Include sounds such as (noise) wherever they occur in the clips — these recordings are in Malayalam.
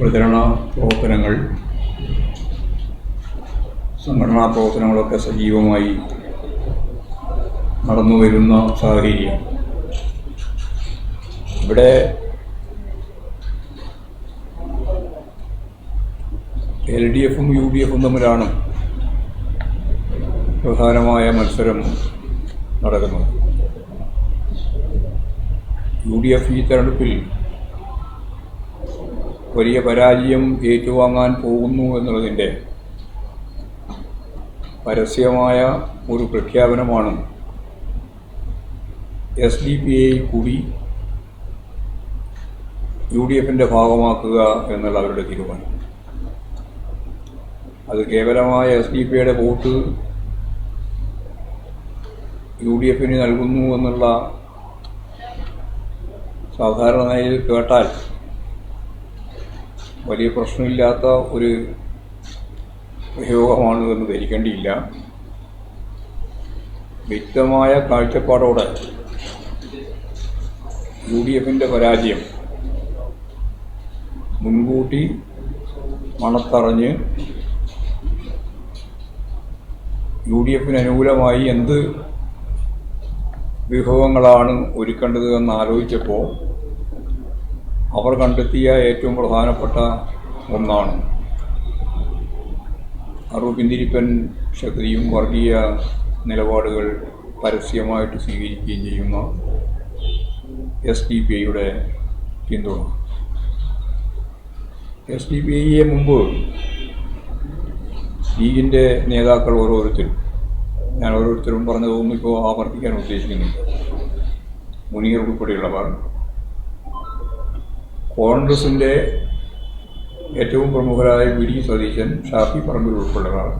പ്രചരണ പ്രവർത്തനങ്ങൾ സംഘടനാ പ്രവർത്തനങ്ങളൊക്കെ സജീവമായി നടന്നു വരുന്ന സാഹചര്യം. ഇവിടെ എൽ ഡി എഫും യു ഡി എഫും തമ്മിലാണ് പ്രധാനമായ മത്സരം നടക്കുന്നത്. യു ഡി എഫ് ഈ തെരഞ്ഞെടുപ്പിൽ വലിയ പരാജയം ഏറ്റുവാങ്ങാൻ പോകുന്നു എന്നുള്ളതിന്റെ പരസ്യമായ ഒരു പ്രഖ്യാപനമാണ് എസ് ഡി പി ഐ കൂടി യു ഡി എഫിന്റെ ഭാഗമാക്കുക എന്നുള്ള അവരുടെ തീരുമാനം. അത് കേവലമായ എസ് ഡി പി ഐയുടെ വോട്ട് യു ഡി എഫിന് നൽകുന്നു എന്നുള്ള സാധാരണ നിലയിൽ കേട്ടാൽ വലിയ പ്രശ്നമില്ലാത്ത ഒരു പ്രയോഗമാണ് എന്ന് ധരിക്കേണ്ടിയില്ല. വ്യക്തമായ കാഴ്ചപ്പാടോടെ യു ഡി എഫിന്റെ പരാജയം മുൻകൂട്ടി മണത്തറിഞ്ഞ് യു ഡി എഫിന് അനുകൂലമായി എന്ത് വിഭവങ്ങളാണ് ഒരുക്കേണ്ടത് എന്ന് ആലോചിച്ചപ്പോൾ അവർ കണ്ടെത്തിയ ഏറ്റവും പ്രധാനപ്പെട്ട ഒന്നാണ്. അറുപിന്തിരിപ്പൻ പിന്തിരിപ്പൻ ശക്തിയും വർഗീയ നിലപാടുകൾ പരസ്യമായിട്ട് സ്വീകരിക്കുകയും ചെയ്യുന്ന എസ് ഡി പി ഐയുടെ പിന്തുണ. എസ് ഡി പി ഐയെ മുമ്പ് ലീഗിന്റെ നേതാക്കൾ ഓരോരുത്തരും ഞാൻ ഓരോരുത്തരും പറഞ്ഞതൊന്നും ഇപ്പോൾ ആവർത്തിക്കാൻ ഉദ്ദേശിക്കുന്നുണ്ട് മുനീർ ഉൾപ്പെടെയുള്ളവർ കോൺഗ്രസിന്റെ ഏറ്റവും പ്രമുഖരായ വി ഡി സതീശൻ ഷാഫി പറമ്പിൽ ഉൾപ്പെടുന്നതാണ്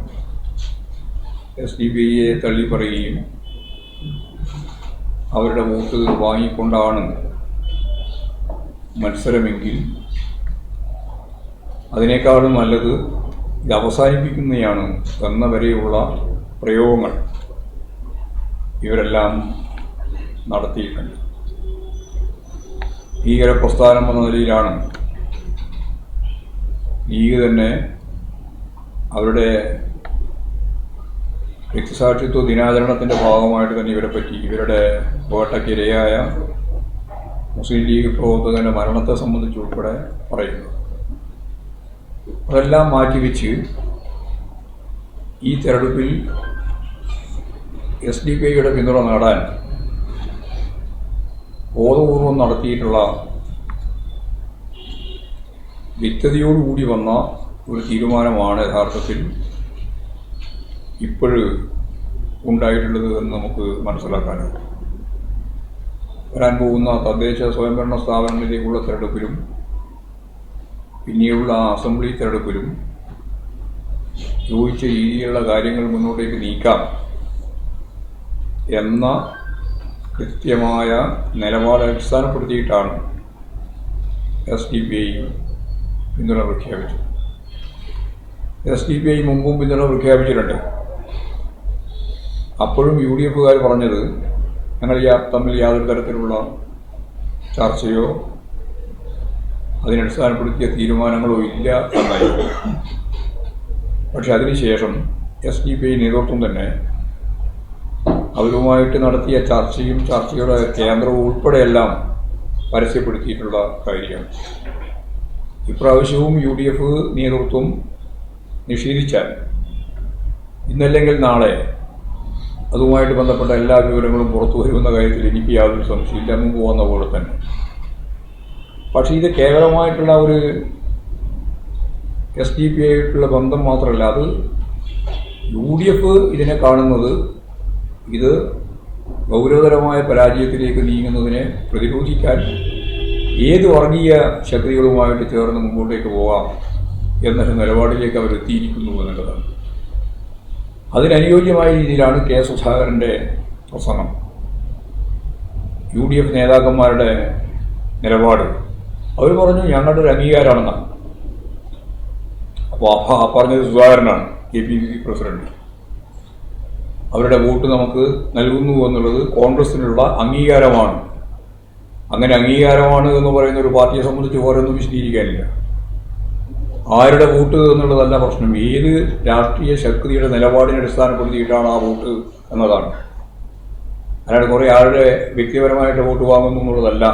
എസ് ഡി ബി ഐയെ തള്ളി പറയുകയും അവരുടെ വോട്ട് വാങ്ങിക്കൊണ്ടാണ് മത്സരമെങ്കിൽ അതിനേക്കാളും നല്ലത് ഇത് അവസാനിപ്പിക്കുന്നതാണ് എന്ന വരെയുള്ള പ്രയോഗങ്ങൾ ഇവരെല്ലാം നടത്തിയിട്ടുണ്ട്. ഭീകര പ്രസ്ഥാനം എന്ന നിലയിലാണ്. ലീഗ് തന്നെ അവരുടെ രക്തസാക്ഷിത്വ ദിനാചരണത്തിന്റെ ഭാഗമായിട്ട് തന്നെ ഇവരെ പറ്റി ഇവരുടെ വേട്ടക്കിരയായ മുസ്ലിം ലീഗ് പ്രവർത്തകന്റെ മരണത്തെ സംബന്ധിച്ചുൾപ്പെടെ പറയുന്നു. അതെല്ലാം മാറ്റിവെച്ച് ഈ തെരഞ്ഞെടുപ്പിൽ എസ് ഡി പി ഐയുടെ പിന്തുണ നേടാൻ ബോധപൂർവം നടത്തിയിട്ടുള്ള വ്യക്തതയോടുകൂടി വന്ന ഒരു തീരുമാനമാണ് യഥാർത്ഥത്തിൽ ഇപ്പോഴ് ഉണ്ടായിട്ടുള്ളത് എന്ന് നമുക്ക് മനസ്സിലാക്കാനാകും. വരാൻ പോകുന്ന തദ്ദേശ സ്വയംഭരണ സ്ഥാപനങ്ങളിലേക്കുള്ള തെരഞ്ഞെടുപ്പിലും പിന്നീടുള്ള അസംബ്ലി തെരഞ്ഞെടുപ്പിലും യോജിച്ച രീതിയിലുള്ള കാര്യങ്ങൾ മുന്നോട്ടേക്ക് നീക്കാം എന്ന കൃത്യമായ നിലപാട് അടിസ്ഥാനപ്പെടുത്തിയിട്ടാണ് എസ് ഡി പി ഐ പിന്തുണ പ്രഖ്യാപിച്ചത്. എസ് ഡി പി ഐ മുമ്പും പിന്തുണ പ്രഖ്യാപിച്ചിട്ടുണ്ട്. അപ്പോഴും യു ഡി എഫുകാർ പറഞ്ഞത് ഞങ്ങൾ തമ്മിൽ യാതൊരു തരത്തിലുള്ള ചർച്ചയോ അതിനടിസ്ഥാനപ്പെടുത്തിയ തീരുമാനങ്ങളോ ഇല്ല എന്നായിരുന്നു. പക്ഷെ അതിനുശേഷം എസ് ഡി പി ഐ നേതൃത്വം തന്നെ അവരുമായിട്ട് നടത്തിയ ചർച്ചയും ചർച്ചയുടെ കേന്ദ്രവും ഉൾപ്പെടെയെല്ലാം പരസ്യപ്പെടുത്തിയിട്ടുള്ള കാര്യമാണ് ഇപ്രാവശ്യവും യു ഡി എഫ് നേതൃത്വം നിഷേധിച്ചാൽ ഇന്നല്ലെങ്കിൽ നാളെ അതുമായിട്ട് ബന്ധപ്പെട്ട എല്ലാ വിവരങ്ങളും പുറത്തു വരുമെന്ന കാര്യത്തിൽ എനിക്ക് യാതൊരു സംശയമില്ല. മുമ്പ് വന്ന പോലെ തന്നെ. പക്ഷേ ഇത് കേവലമായിട്ടുള്ള ഒരു എസ് ഡി പി ആയിട്ടുള്ള ബന്ധം മാത്രമല്ല അത് യു ഡി എഫ് ഇതിനെ കാണുന്നത് ഇത് ഗൗരവതരമായ പരാജയത്തിലേക്ക് നീങ്ങുന്നതിനെ പ്രതിരോധിക്കാൻ ഏത് വർഗീയ ശക്തികളുമായിട്ട് ചേർന്ന് മുമ്പോട്ടേക്ക് പോവാം എന്നൊരു നിലപാടിലേക്ക് അവരെത്തിയിരിക്കുന്നു എന്നുള്ളതാണ്. അതിനനുയോജ്യമായ രീതിയിലാണ് കെ സുധാകരന്റെ പ്രസംഗം. യു ഡി എഫ് നേതാക്കന്മാരുടെ നിലപാട്. അവർ പറഞ്ഞു ഞങ്ങളുടെ ഒരു അംഗീകാരമാണെന്നാണ്. അപ്പോൾ അപ്പ പറഞ്ഞത് സുധാകരനാണ് K P C C president. അവരുടെ വോട്ട് നമുക്ക് നൽകുന്നു എന്നുള്ളത് കോൺഗ്രസിനുള്ള അംഗീകാരമാണ്. അങ്ങനെ അംഗീകാരമാണ് എന്ന് പറയുന്ന ഒരു പാർട്ടിയെ സംബന്ധിച്ച് ഓരോന്നും വിശദീകരിക്കാനില്ല. ആരുടെ വോട്ട് എന്നുള്ളതല്ല പ്രശ്നം. ഏത് രാഷ്ട്രീയ ശക്തിയുടെ നിലപാടിനെ അടിസ്ഥാനപ്പെടുത്തിയിട്ടാണ് ആ വോട്ട് എന്നതാണ്. അല്ലാതെ കുറേ ആളുടെ വ്യക്തിപരമായിട്ട് വോട്ട് വാങ്ങുന്നു എന്നുള്ളതല്ല.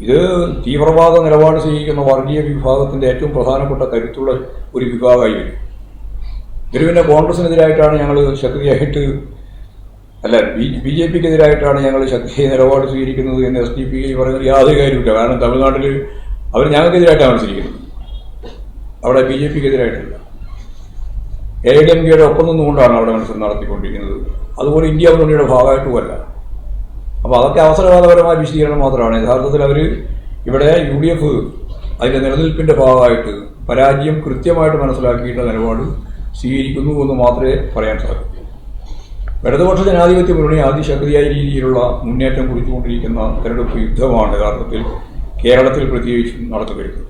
ഇത് തീവ്രവാദ നിലപാട് സ്വീകരിക്കുന്ന വർഗീയ വിഭാഗത്തിന്റെ ഏറ്റവും പ്രധാനപ്പെട്ട കരുത്തുള്ള ഒരു വിഭാഗമായി വരും പിന്നെ കോൺഗ്രസിനെതിരായിട്ടാണ് ഞങ്ങൾ ശക്തിയായിട്ട് അല്ല ബി ബി ജെ പിക്കെതിരായിട്ടാണ് ഞങ്ങൾ ശക്തിയായ നിലപാട് സ്വീകരിക്കുന്നത് എന്ന് എസ് ഡി പി പറയുന്നത് യാതൊരു കാര്യമില്ല കാരണം തമിഴ്നാട്ടിൽ അവർ ഞങ്ങൾക്കെതിരായിട്ടാണ് മത്സരിക്കുന്നത്. അവിടെ ബി ജെ പിക്കെതിരായിട്ടില്ല. എ ഡി എം കെയുടെ ഒപ്പം നിന്നുകൊണ്ടാണ് അവിടെ മത്സരം നടത്തിക്കൊണ്ടിരിക്കുന്നത്. അതുപോലെ ഇന്ത്യ മുന്നണിയുടെ ഭാഗമായിട്ടുമല്ല. അപ്പോൾ അതൊക്കെ അവസരവാദപരമായ വിശദീകരണം മാത്രമാണ്. യഥാർത്ഥത്തിൽ അവർ ഇവിടെ യു ഡി എഫ് അതിന്റെ നിലനിൽപ്പിന്റെ ഭാഗമായിട്ട് പരാജയം കൃത്യമായിട്ട് മനസ്സിലാക്കിയിട്ടുള്ള നിലപാട് സ്വീകരിക്കുന്നു എന്ന് മാത്രമേ പറയാൻ സാധിക്കൂ. ഇടതുപക്ഷ ജനാധിപത്യ മുന്നണി അതിശക്തിയായ രീതിയിലുള്ള മുന്നേറ്റം കുറിച്ചുകൊണ്ടിരിക്കുന്ന തെരഞ്ഞെടുപ്പ് യുദ്ധമാണ് യഥാർത്ഥത്തിൽ കേരളത്തിൽ പ്രത്യേകിച്ചും നടത്തുകയുള്ളത്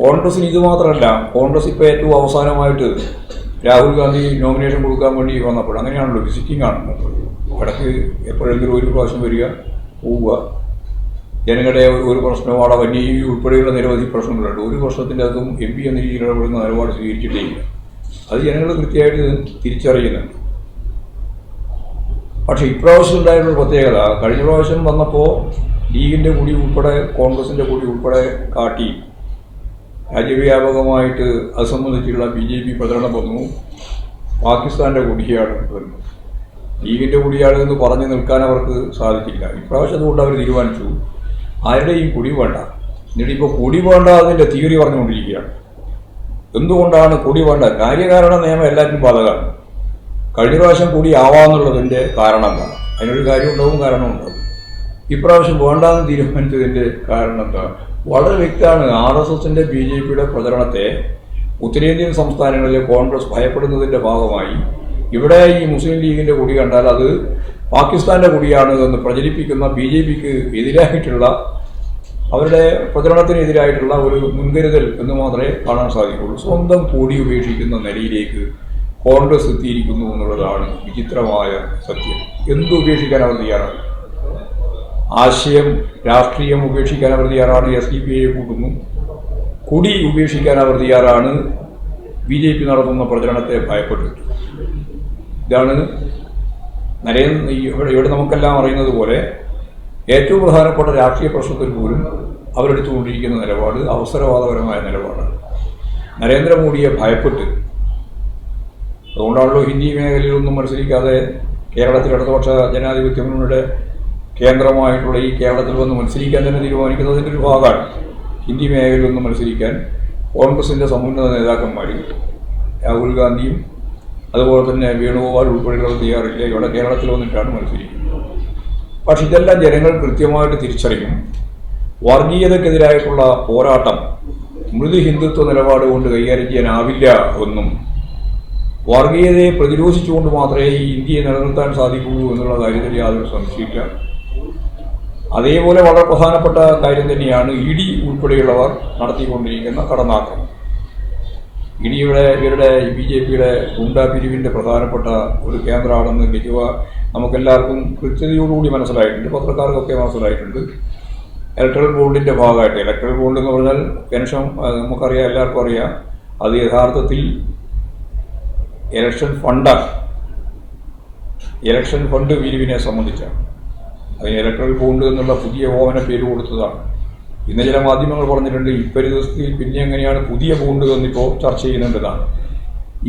കോൺഗ്രസിന് ഇത് മാത്രമല്ല കോൺഗ്രസ് ഇപ്പോൾ ഏറ്റവും അവസാനമായിട്ട് രാഹുൽ ഗാന്ധി നോമിനേഷൻ കൊടുക്കാൻ വേണ്ടി വന്നപ്പോൾ അങ്ങനെയാണല്ലോ വിസിറ്റിംഗ് ആണ്. ഇടയ്ക്ക് എപ്പോഴെങ്കിലും ഒരു പ്രാവശ്യം വരിക പോവുക. ജനങ്ങളുടെ ഒരു പ്രശ്നവും അവിടെ വന്യജീവി ഉൾപ്പെടെയുള്ള നിരവധി പ്രശ്നങ്ങളുണ്ട്. ഒരു പ്രശ്നത്തിന്റെ അതും എം പി എന്ന രീതിയിൽ ഇടപെടുന്ന നിലപാട് സ്വീകരിച്ചിട്ടേയില്ല അത് ജനങ്ങൾ കൃത്യമായിട്ട് തിരിച്ചറിയുന്നുണ്ട്. പക്ഷേ ഇപ്രാവശ്യം ഉണ്ടായിട്ടുള്ള പ്രത്യേകത കഴിഞ്ഞ പ്രാവശ്യം വന്നപ്പോൾ ലീഗിന്റെ കൂടി ഉൾപ്പെടെ കോൺഗ്രസിന്റെ കൂടി ഉൾപ്പെടെ കാട്ടി രാജ്യവ്യാപകമായിട്ട് അത് സംബന്ധിച്ചുള്ള ബി ജെ പി പ്രചരണം വന്നു. പാകിസ്ഥാന്റെ കൂടിയാണ് വരുന്നത്. ലീഗിന്റെ കൂടിയാണ് എന്ന് പറഞ്ഞു നിൽക്കാൻ അവർക്ക് സാധിച്ചില്ല. ഇപ്രാവശ്യം അതുകൊണ്ട് അവർ തീരുമാനിച്ചു. ആരുടെയും കുടി വേണ്ട. എന്നിട്ട് ഇപ്പോൾ കുടി വേണ്ട അതിന്റെ തിയറി പറഞ്ഞുകൊണ്ടിരിക്കുകയാണ്. എന്തുകൊണ്ടാണ് കുടി വേണ്ട? കാര്യകാരണ നിയമം എല്ലാത്തിനും ബാധകമാണ്. കഴിഞ്ഞ പ്രാവശ്യം കൂടി ആവാമെന്നുള്ളതിന്റെ കാരണം എന്താണ്? അതിനൊരു കാര്യം ഉണ്ടാവും കാരണം ഉണ്ടാവും ഇപ്രാവശ്യം വേണ്ടാന്ന് തീരുമാനിച്ചതിന്റെ കാരണം എന്താണ്? വളരെ വ്യക്തമാണ്. ആർ എസ് എസിന്റെ ബി ജെ പിയുടെ പ്രചരണത്തെ ഉത്തരേന്ത്യൻ സംസ്ഥാനങ്ങളിലെ കോൺഗ്രസ് ഭയപ്പെടുന്നതിന്റെ ഭാഗമായി ഇവിടെ ഈ മുസ്ലിം ലീഗിന്റെ കൂടി കണ്ടാൽ അത് പാകിസ്ഥാന്റെ കുടിയാണ് എന്ന് പ്രചരിപ്പിക്കുന്ന ബി ജെ പിക്ക് എതിരായിട്ടുള്ള അവരുടെ പ്രചരണത്തിനെതിരായിട്ടുള്ള ഒരു മുൻകരുതൽ എന്ന് മാത്രമേ കാണാൻ സാധിക്കുള്ളൂ സ്വന്തം കോടി ഉപേക്ഷിക്കുന്ന നിലയിലേക്ക് കോൺഗ്രസ് എത്തിയിരിക്കുന്നു എന്നുള്ളതാണ് വിചിത്രമായ സത്യം. എന്ത് ഉപേക്ഷിക്കാൻ അവർ തയ്യാറാണ്? ആശയം രാഷ്ട്രീയം ഉപേക്ഷിക്കാൻ അവർ തയ്യാറാണ് എസ് ഡി പി ഐയെ കൂട്ടുന്നു. കുടി ഉപേക്ഷിക്കാൻ അവർ തയ്യാറാണ് ബി ജെ പി നടത്തുന്ന പ്രചരണത്തെ ഭയപ്പെട്ടിട്ട്. ഇതാണ് നരേന്ദ്ര ഇവിടെ നമുക്കെല്ലാം അറിയുന്നത് പോലെ ഏറ്റവും പ്രധാനപ്പെട്ട രാഷ്ട്രീയ പ്രശ്നത്തിൽ പോലും അവരെടുത്തുകൊണ്ടിരിക്കുന്ന നിലപാട് അവസരവാദപരമായ നിലപാടാണ്. നരേന്ദ്രമോദിയെ ഭയപ്പെട്ട് അതുകൊണ്ടാണല്ലോ ഹിന്ദി മേഖലയിലൊന്നും മത്സരിക്കാതെ കേരളത്തിൽ ഇടതുപക്ഷ ജനാധിപത്യ മുന്നണിയുടെ കേന്ദ്രമായിട്ടുള്ള ഈ കേരളത്തിൽ വന്ന് മത്സരിക്കാൻ തന്നെ തീരുമാനിക്കുന്നതിന്റെ ഒരു ഭാഗമാണ്. ഹിന്ദി മേഖലയിലൊന്നും മത്സരിക്കാൻ കോൺഗ്രസിന്റെ സമുന്നത നേതാക്കന്മാർ രാഹുൽ ഗാന്ധിയും അതുപോലെ തന്നെ വേണുഗോപാൽ ഉൾപ്പെടെയുള്ളവർ തയ്യാറില്ല ഇവിടെ കേരളത്തിൽ വന്നിട്ടാണ് മത്സരിക്കുന്നത്. പക്ഷെ ഇതെല്ലാം ജനങ്ങൾ കൃത്യമായിട്ട് തിരിച്ചറിയും. വർഗീയതക്കെതിരായിട്ടുള്ള പോരാട്ടം മൃദു ഹിന്ദുത്വ നിലപാട് കൊണ്ട് കൈകാര്യം ചെയ്യാനാവില്ല എന്നും വർഗീയതയെ പ്രതിരോധിച്ചുകൊണ്ട് മാത്രമേ ഈ ഇന്ത്യയെ നിലനിർത്താൻ സാധിക്കുള്ളൂ എന്നുള്ള കാര്യത്തിൽ യാതൊരു സംശയമില്ല അതേപോലെ വളരെ പ്രധാനപ്പെട്ട കാര്യം തന്നെയാണ് ഇ ഡി ഉൾപ്പെടെയുള്ളവർ നടത്തിക്കൊണ്ടിരിക്കുന്ന കടന്നാക്രമണം ഇ ഡിയുടെ ഇവരുടെ ബി ജെ പിയുടെ ഗുണ്ടാ പിരിവിന്റെ പ്രധാനപ്പെട്ട ഒരു കേന്ദ്രമാണെന്ന് ഗജുവ നമുക്കെല്ലാവർക്കും കൃത്യതയോടുകൂടി മനസ്സിലായിട്ടുണ്ട്. പത്രക്കാർക്കൊക്കെ മനസ്സിലായിട്ടുണ്ട്. ഇലക്ട്രൽ ബോർഡിന്റെ ഭാഗമായിട്ട്. ഇലക്ട്രൽ ബോർഡ് എന്ന് പറഞ്ഞാൽ പെൻഷൻ നമുക്കറിയാം എല്ലാവർക്കും അറിയാം. അത് യഥാർത്ഥത്തിൽ ഇലക്ഷൻ ഫണ്ടാണ് ഇലക്ഷൻ ഫണ്ട് പിരിവിനെ സംബന്ധിച്ചാണ്. അതിന് ഇലക്ട്രൽ ബോണ്ട് എന്നുള്ള പുതിയ ഓമന പേര് കൊടുത്തതാണ്. ഇന്ന് ചില മാധ്യമങ്ങൾ പറഞ്ഞിട്ടുണ്ട് ഇപ്പരിതസ്ഥിതിയിൽ പിന്നെ എങ്ങനെയാണ്? പുതിയ ബോണ്ട് എന്നിപ്പോൾ ചർച്ച ചെയ്യുന്നുണ്ടെന്നാണ്.